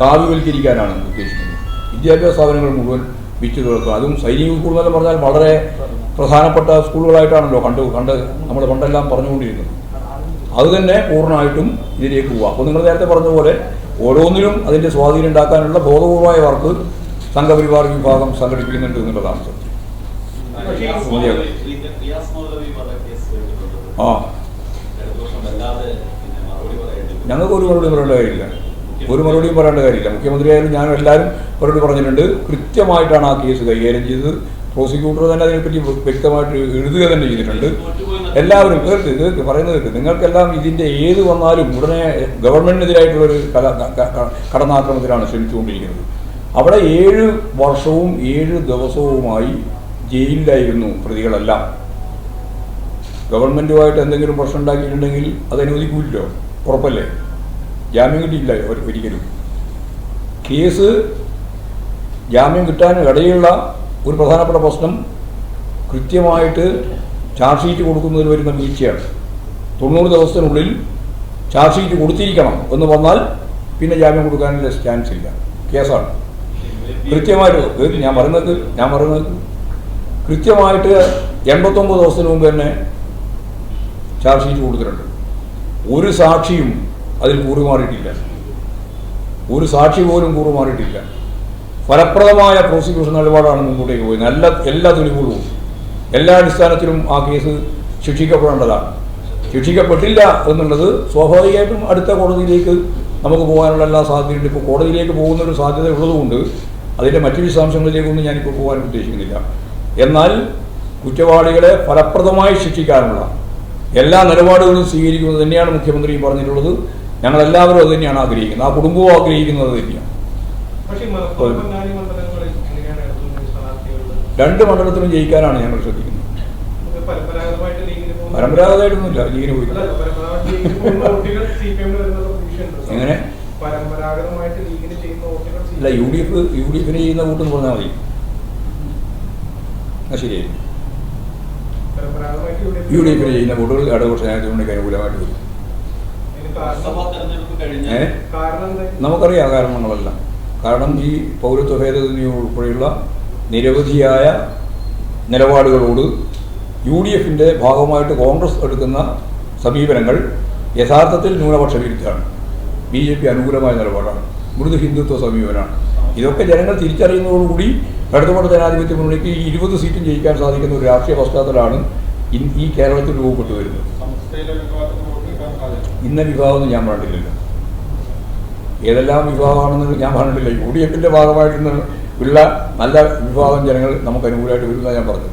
കാവ്യവൽക്കരിക്കാനാണ് ഉദ്ദേശിക്കുന്നത്. വിദ്യാഭ്യാസ സ്ഥാപനങ്ങൾ മുഴുവൻ വിറ്റ് തീർക്കുക. അതും സൈനിക സ്കൂൾ എന്ന് പറഞ്ഞാൽ വളരെ പ്രധാനപ്പെട്ട സ്കൂളുകളായിട്ടാണല്ലോ കണ്ടു കണ്ട് നമ്മൾ പണ്ടെല്ലാം പറഞ്ഞുകൊണ്ടിരുന്നത്. അത് തന്നെ പൂർണമായിട്ടും ഇതിലേക്ക് പോവുക അപ്പോൾ നിങ്ങൾ നേരത്തെ പറഞ്ഞ പോലെ ഓരോന്നിലും അതിന്റെ സ്വാധീനം ഉണ്ടാക്കാനുള്ള ബോധപൂർവമായ വർക്ക് സംഘപരിവാർ വിഭാഗം സംഘടിപ്പിക്കുന്നുണ്ട് എന്നുള്ളതാണ് സത്യം? ആ. ഞങ്ങൾക്ക് ഒരു മറുപടി പറയേണ്ട കാര്യമില്ല. ഒരു മറുപടിയും പറയേണ്ട കാര്യമില്ല. മുഖ്യമന്ത്രിയായാലും ഞാൻ എല്ലാവരും മറുപടി പറഞ്ഞിട്ടുണ്ട്. കൃത്യമായിട്ടാണ് ആ കേസ് കൈകാര്യം ചെയ്തത്. പ്രോസിക്യൂട്ടർ തന്നെ അതിനെപ്പറ്റി വ്യക്തമായിട്ട് എഴുതുക തന്നെ ചെയ്തിട്ടുണ്ട്. എല്ലാവരും കേൾക്ക് കേൾക്ക് പറയുന്നത് കേൾക്ക്. നിങ്ങൾക്കെല്ലാം ഇതിന്റെ ഏത് വന്നാലും ഉടനെ ഗവൺമെന്റിനെതിരായിട്ടുള്ളൊരു കല ക- ക- ശ്രമിച്ചുകൊണ്ടിരിക്കുന്നത്. അവിടെ ഏഴ് വർഷവും ഏഴ് ദിവസവുമായി ജയിലിലായിരുന്നു പ്രതികളെല്ലാം. ഗവൺമെന്റുമായിട്ട് എന്തെങ്കിലും പ്രശ്നം ഉണ്ടാക്കിയിട്ടുണ്ടെങ്കിൽ അത് അനുവദിക്കില്ലല്ലോ ഉറപ്പല്ലേ? ജാമ്യം കിട്ടിയില്ല ഒരു- ഒരിക്കലും. കേസ് ജാമ്യം കിട്ടാൻ ഇടയുള്ള ഒരു പ്രധാനപ്പെട്ട പ്രശ്നം കൃത്യമായിട്ട് ചാർജ് ഷീറ്റ് കൊടുക്കുന്നതിൽ വരുന്ന വീഴ്ചയാണ്. തൊണ്ണൂറ് ദിവസത്തിനുള്ളിൽ ചാർജ് ഷീറ്റ് കൊടുത്തിരിക്കണം എന്ന് വന്നാൽ പിന്നെ ജാമ്യം കൊടുക്കാനുള്ള ചാൻസ് ഇല്ല. കേസാണ്. കൃത്യമായിട്ട് ഞാൻ പറയുന്നത് ഞാൻ പറയുന്നത് കൃത്യമായിട്ട് എൺപത്തൊമ്പത് ദിവസത്തിന് മുമ്പ് തന്നെ ചാർജ് ഷീറ്റ് കൊടുത്തിട്ടുണ്ട്. ഒരു സാക്ഷിയും അതിൽ കൂറുമാറിയിട്ടില്ല. ഒരു സാക്ഷി പോലും കൂറുമാറിയിട്ടില്ല. ഫലപ്രദമായ പ്രോസിക്യൂഷൻ നിലപാടാണ് മുമ്പോട്ടേക്ക് പോയത്. എല്ലാ എല്ലാ തെളിവുകളും എല്ലാ അടിസ്ഥാനത്തിലും ആ കേസ് ശിക്ഷിക്കപ്പെടേണ്ടതാണ്. ശിക്ഷിക്കപ്പെട്ടില്ല എന്നുള്ളത് സ്വാഭാവികമായിട്ടും അടുത്ത കോടതിയിലേക്ക് നമുക്ക് പോകാനുള്ള എല്ലാ സാധ്യതയുണ്ട്. ഇപ്പോൾ കോടതിയിലേക്ക് പോകുന്ന ഒരു സാധ്യത ഉള്ളതുകൊണ്ട് അതിന്റെ മറ്റു വിശദാംശങ്ങളിലേക്കൊന്നും ഞാനിപ്പോൾ പോകാൻ ഉദ്ദേശിക്കുന്നില്ല. എന്നാൽ കുറ്റവാളികളെ ഫലപ്രദമായി ശിക്ഷിക്കാനുള്ള എല്ലാ നിലപാടുകളും സ്വീകരിക്കുന്നത് തന്നെയാണ് മുഖ്യമന്ത്രി പറഞ്ഞിട്ടുള്ളത്. ഞങ്ങളെല്ലാവരും അത് തന്നെയാണ് ആഗ്രഹിക്കുന്നത്. ആ കുടുംബവും ആഗ്രഹിക്കുന്നത് തന്നെയാണ്. രണ്ട് മണ്ഡലത്തിലും ജയിക്കാനാണ് ഞങ്ങൾ ശ്രദ്ധിക്കുന്നത്. പരമ്പരാഗതമായിട്ടൊന്നുമില്ല. ലീഗിന് പോയി എങ്ങനെ? പരമ്പരാഗതമായിട്ട് ലീഗിന് ചെയ്യുന്ന അല്ല U D F U D എഫിന് ചെയ്യുന്ന കൂട്ടെന്ന് പറഞ്ഞാൽ മതി ആ ശരിയായി പരമ്പരാഗതമായിട്ട് യു ഡി എഫിന് ചെയ്യുന്ന വോട്ടുകൾ ഇടതുപക്ഷ ജനാധിപത്യത്തിലേക്ക് അനുകൂലമായിട്ട് വരും നമുക്കറിയാം കാരണങ്ങളെല്ലാം. കാരണം ഈ പൗരത്വ ഭേദഗതി ഉൾപ്പെടെയുള്ള നിരവധിയായ നിലപാടുകളോട് യു ഡി എഫിന്റെ ഭാഗമായിട്ട് കോൺഗ്രസ് എടുക്കുന്ന സമീപനങ്ങൾ യഥാർത്ഥത്തിൽ ന്യൂനപക്ഷ വിരുദ്ധമാണ്. ബി ജെ പി അനുകൂലമായ നിലപാടാണ്. മൃദു ഹിന്ദുത്വ സമീപനമാണ് ഇതൊക്കെ ജനങ്ങൾ തിരിച്ചറിയുന്നതോടുകൂടി ഇടതുപാട് ജനാധിപത്യ മുന്നണിക്ക് ഈ ഇരുപത് സീറ്റും ജയിക്കാൻ സാധിക്കുന്ന ഒരു രാഷ്ട്രീയ പശ്ചാത്തലമാണ് ഈ കേരളത്തിൽ രൂപപ്പെട്ടു വരുന്നത് ഇന്ന വിഭാഗമൊന്നും ഞാൻ പറഞ്ഞിട്ടില്ലല്ലോ ഏതെല്ലാം വിഭാഗമാണെന്ന് ഞാൻ പറഞ്ഞിട്ടില്ല യു ഡി എഫിന്റെ ഭാഗമായിട്ട് ഉള്ള നല്ല വിഭാഗം ജനങ്ങൾ നമുക്ക് അനുകൂലമായിട്ട് വരുന്നതാണ് ഞാൻ പറഞ്ഞു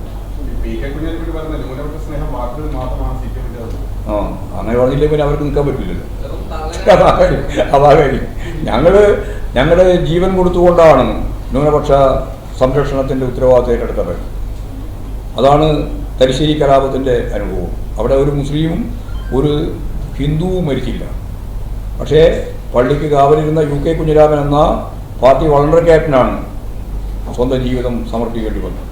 ആ അങ്ങനെ പറഞ്ഞില്ലെങ്കിൽ പിന്നെ അവർക്ക് നിൽക്കാൻ പറ്റില്ലല്ലോ. അതാ കാര്യം. ഞങ്ങൾ ഞങ്ങളുടെ ജീവൻ കൊടുത്തുകൊണ്ടാണ് ന്യൂനപക്ഷ സംരക്ഷണത്തിന്റെ ഉത്തരവാദിത്തം ഏറ്റെടുത്തത്. അതാണ് തലശ്ശേരി കലാപത്തിന്റെ അനുഭവം. അവിടെ ഒരു മുസ്ലിമും ഒരു ഹിന്ദുവും മരിച്ചില്ല. പക്ഷേ പള്ളിക്ക് കാവലിരുന്ന യു കെ കുഞ്ഞിരാമൻ എന്ന പാർട്ടി വളണ്ടർ ക്യാപ്റ്റനാണ് സ്വന്തം ജീവിതം സമർപ്പിക്കേണ്ടി വന്നത്.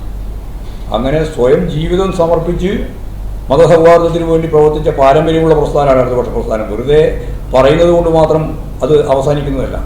അങ്ങനെ സ്വയം ജീവിതം സമർപ്പിച്ച് മതസൗഹാർദ്ദത്തിന് വേണ്ടി പ്രവർത്തിച്ച പാരമ്പര്യമുള്ള പ്രസ്ഥാനമാണ് ഇടതുപക്ഷ പ്രസ്ഥാനം. വെറുതെ പറയുന്നത് കൊണ്ട് മാത്രം അത് അവസാനിക്കുന്നതല്ല.